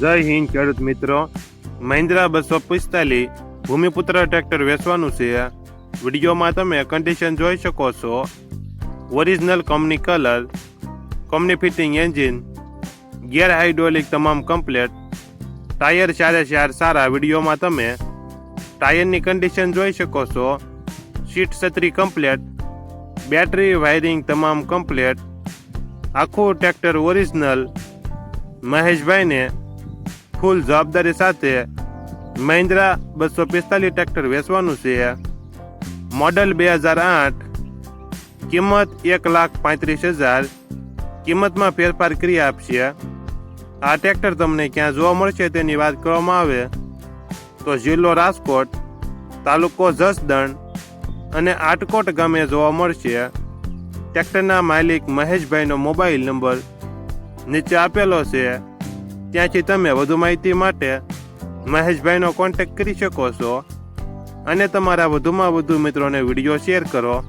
જય હિન્દ ખેડૂત મિત્રો. મહિન્દ્રા બસો પિસ્તાલીસ, ભૂમિપુત્ર ટ્રેક્ટર વેચવાનું છે. વિડીયોમાં તમે કન્ડિશન જોઈ શકો છો. Original company colour company fitting engine gear hydraulic તમામ કમ્પ્લેટ ટાયર ચારે ચાર સારા વિડીયોમાં તમે ટાયરની કન્ડિશન જોઈ શકો છો. સીટ છત્રી કમ્પ્લેટ બેટરી વાયરિંગ તમામ કમ્પ્લેટ આખું ટ્રેક્ટર ઓરિજિનલ મહેશભાઈને ફૂલ જવાબદારી સાથે મહિન્દ્રા બસો પિસ્તાલીસ ટ્રેક્ટર વેચવાનું છે. મોડલ બે હજાર આઠ, કિંમત એક લાખ પાંત્રીસ હજાર. કિંમતમાં ફેરફાર કરી આપશે. આ ટ્રેક્ટર તમને ક્યાં જોવા મળશે તેની વાત કરવામાં આવે. તો જિલ્લો રાજકોટ, તાલુકો જસદણ અને આટકોટ ગામે જોવા મળશે. ટ્રેક્ટરના માલિક મહેશભાઈનો મોબાઈલ નંબર નીચે આપેલો છે. ત્યાંથી તમે વધુ માહિતી માટે મહેશભાઈનો કોન્ટેક્ટ કરી શકો છો. અને તમારા વધુમાં વધુ મિત્રોને વીડિયો શેર કરો.